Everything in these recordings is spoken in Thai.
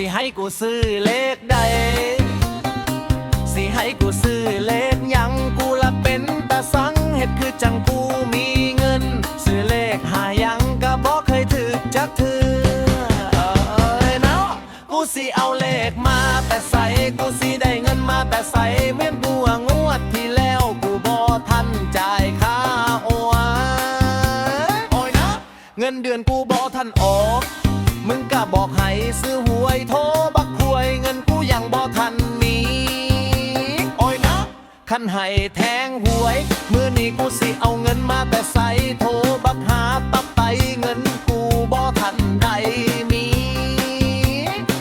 ิให้กูซื้อเลขใด สิให้กูซื้อเลขยังกูละเป็นตาสังเฮ็ดคือจังกูมีเงิน ซื้อเลขหายังก็บ่เคยถึกจักเทื่อเอ้ยเนาะกูสิเอาเลขมาแต่ใส่กูสิได้เงินมาแต่ใส่เหมือนกูว่างวดที่แล้วกูบ่ทันจ่ายค่าโอ้ยโอ้ยนะเงินเดือนกูบ่ทันออกมึงก็บอกให้ซื้อ ยโทรบักหวยเงินกูยังบ่ทันมีโอ้ยนะคันให้แทงหวย มือนี้กูสิเอาเงินมาแต่ใส่โทรบักหาตับไตเงินกูบ่ทันได้มี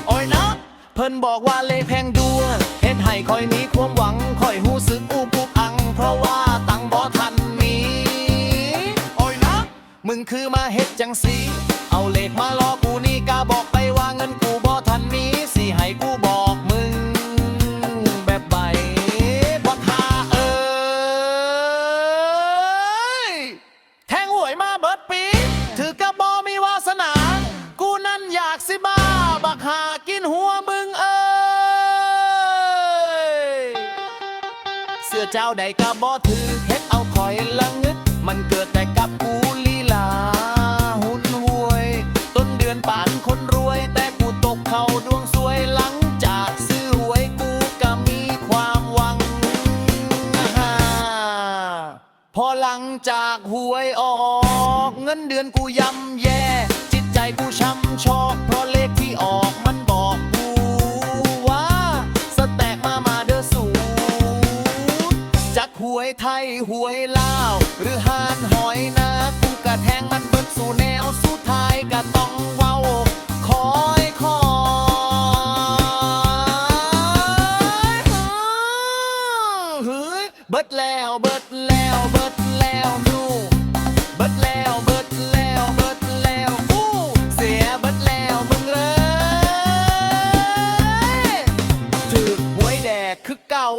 โอ้ยนะเพิ่นบอกว่าเลแพงดัวเฮ็ดให้คอยมีความหวังคอยหูสึกอูปุกอัง เพราะว่าตังบ่ทันมีโอ้ยนะมึงคือมาเฮ็ดจังสีเอาเลขมาล้อกูนี่กาบอก มาเบิดปี ถือกระบอมีวาสนา กูนั่นอยากสิบ้า บักหากินหัวมึงเอ้ย เสื้อเจ้าใดกระบอถือเฮ็ดเอาคอยละงึด มันเกิดแต่กับกู พอหลังจากหวยออก เงินเดือนกูย่ำแย่ จิตใจกูช้ำชอกเพราะเลขที่ออกมันบอกกูว่าสแต็กมามาเดอสูจากหวยไทยหวยลาวหรือหา หือ เบิดแล้วเบิดแล้วเบิดแล้วดูเบิดแล้วเบิดแล้วเบิดแล้วอู้เสียเบิดแล้วมึงเลยถือหวยแดกคือเก่า